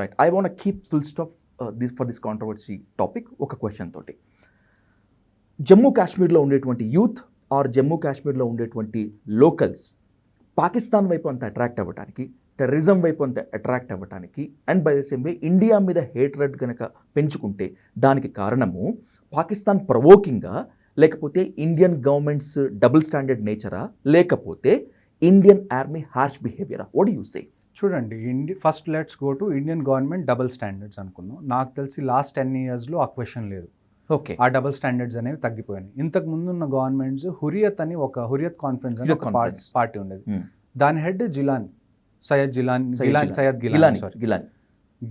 Right I want keep full stop this for this controversy topic ఒక question తోటి. జమ్మూ కాశ్మీర్లో ఉండేటువంటి యూత్ ఆర్ జమ్మూ కాశ్మీర్లో ఉండేటువంటి లోకల్స్ పాకిస్తాన్ వైపు అంత అట్రాక్ట్ అవ్వడానికి టెర్రరిజం వైపు అంత అట్రాక్ట్ అవ్వడానికి and by the same way India మీద హేట్రెడ్ కనుక పెంచుకుంటే దానికి కారణము పాకిస్తాన్ ప్రవోకింగ్గా లేకపోతే ఇండియన్ గవర్నమెంట్స్ డబుల్ స్టాండర్డ్ నేచరా లేకపోతే ఇండియన్ ఆర్మీ హార్ష్ బిహేవియరా వాట్ యూ సే చూడండి ఇండి first let's go to Indian government double standards అనుకుందాం. నాకు తెలిసి లాస్ట్ టెన్ ఇయర్స్లో ఆ క్వశ్చన్ లేదు. ఓకే. ఆ డబుల్ స్టాండర్డ్స్ అనేవి తగ్గిపోయినాయి. ఇంతకు ముందు ఉన్న గవర్నమెంట్స్ హురియత్ అని ఒక హురియత్ కాన్ఫరెన్స్ అని ఒక. పార్టీ ఉండేది. దాని హెడ్ జిలాన్ సయ్యద్ జిలాన్ గిలాన్ సయ్యద్ గిలాన్ గిలాని సారీ గిలాని.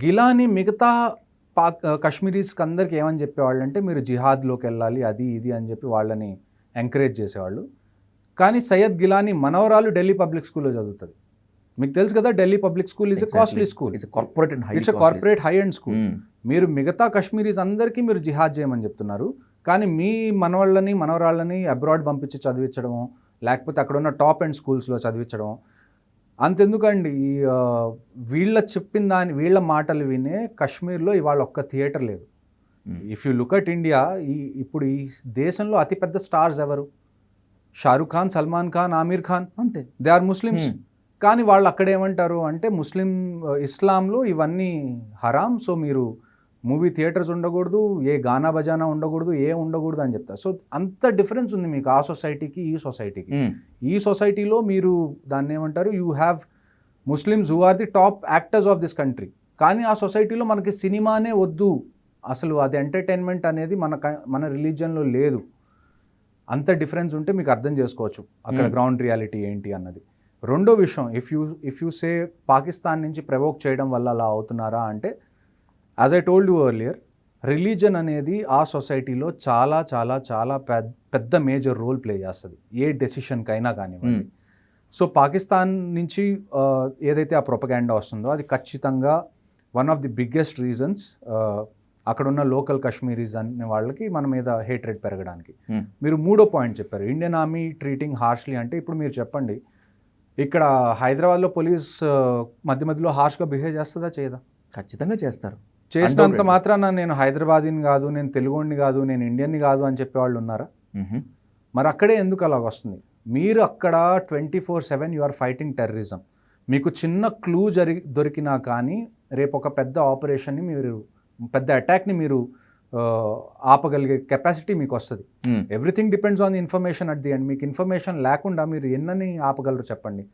గిలాని మిగతా పాక్ కశ్మీరీస్కి అందరికి ఏమని చెప్పేవాళ్ళు అంటే మీరు జిహాద్లోకి వెళ్ళాలి అది ఇది అని చెప్పి వాళ్ళని ఎంకరేజ్ చేసేవాళ్ళు. కానీ సయ్యద్ గిలాని మనవరాలు ఢిల్లీ పబ్లిక్ స్కూల్లో చదువుతుంది. మీకు తెలుసు కదా Delhi public school is a costly school it's corporate and high it's corporate high and school మీరు మిగతా కశ్మీరీస్ అందరికీ మీరు జిహాద్ చేయమని చెప్తున్నారు. కానీ మీ మనవాళ్ళని మనవరాళ్ళని అబ్రాడ్ పంపించి చదివించడము లేకపోతే అక్కడ ఉన్న టాప్ అండ్ స్కూల్స్లో చదివించడం అంతెందుకండి. ఈ వీళ్ళ చెప్పిన దాని వీళ్ళ మాటలు వినే కశ్మీర్లో ఇవాళ ఒక్క థియేటర్ లేదు. If you look at India ఈ ఇప్పుడు ఈ దేశంలో అతిపెద్ద స్టార్స్ ఎవరు? షారుఖ్ ఖాన్ సల్మాన్ ఖాన్ ఆమీర్ ఖాన్ అంతే. దే ఆర్ ముస్లిమ్స్ కానీ వాళ్ళు అక్కడ ఏమంటారు అంటే ముస్లిం ఇస్లాంలో ఇవన్నీ హరాం. సో మీరు మూవీ థియేటర్స్ ఉండకూడదు ఏ గానా బజానా ఉండకూడదు ఏ ఉండకూడదు అని చెప్తారు. సో అంత డిఫరెన్స్ ఉంది మీకు ఆ సొసైటీకి ఈ సొసైటీకి. ఈ సొసైటీలో మీరు దాన్ని ఏమంటారు you have Muslims who are the top actors of this country. కానీ ఆ సొసైటీలో మనకి సినిమానే వద్దు. అసలు అది ఎంటర్టైన్మెంట్ అనేది మన మన రిలీజియన్లో లేదు. అంత డిఫరెన్స్ ఉంటే మీకు అర్థం చేసుకోవచ్చు. అక్కడ Hmm. గ్రౌండ్ రియాలిటీ ఏంటి అన్నది. రెండో విషయం if you if you say Pakistan నుంచి ప్రవోక్ చేయడం వల్ల అలా అవుతున్నారా అంటే as I told you earlier religion అనేది ఆ సొసైటీలో చాలా చాలా చాలా పెద్ద పెద్ద మేజర్ రోల్ ప్లే చేస్తుంది. ఏ డెసిషన్కైనా కానివ్వండి. సో పాకిస్తాన్ నుంచి ఆ, ఏదైతే ఆ ప్రొపగాండా వస్తుందో అది ఖచ్చితంగా one of the biggest reasons అక్కడ ఉన్న లోకల్ కశ్మీరీస్ అనే వాళ్ళకి మన మీద హేట్రెడ్ పెరగడానికి. Hmm. మీరు మూడో పాయింట్ చెప్పారు. ఇండియన్ ఆర్మీ ట్రీటింగ్ హార్ష్లీ అంటే ఇప్పుడు మీరు చెప్పండి ఇక్కడ హైదరాబాద్లో పోలీస్ మధ్య మధ్యలో హార్ష్గా బిహేవ్ చేస్తుందా? చేయదా? ఖచ్చితంగా చేస్తారు. చేసినంత. మాత్రాన నేను హైదరాబాదీని కాదు నేను తెలుగుని కాదు నేను ఇండియన్ని కాదు అని చెప్పేవాళ్ళు ఉన్నారా. మరి అక్కడే ఎందుకు అలాగ వస్తుంది? మీరు అక్కడ twenty four seven you are fighting terrorism మీకు చిన్న క్లూ జరి దొరికినా కానీ రేపు ఒక పెద్ద ఆపరేషన్ని మీరు పెద్ద అటాక్ని మీరు ఆపగలిగే కెపాసిటీ మీకు వస్తుంది. Everything depends on the information at the end మీకు ఇన్ఫర్మేషన్ లేకుండా మీరు ఎన్నని ఆపగలరు చెప్పండి.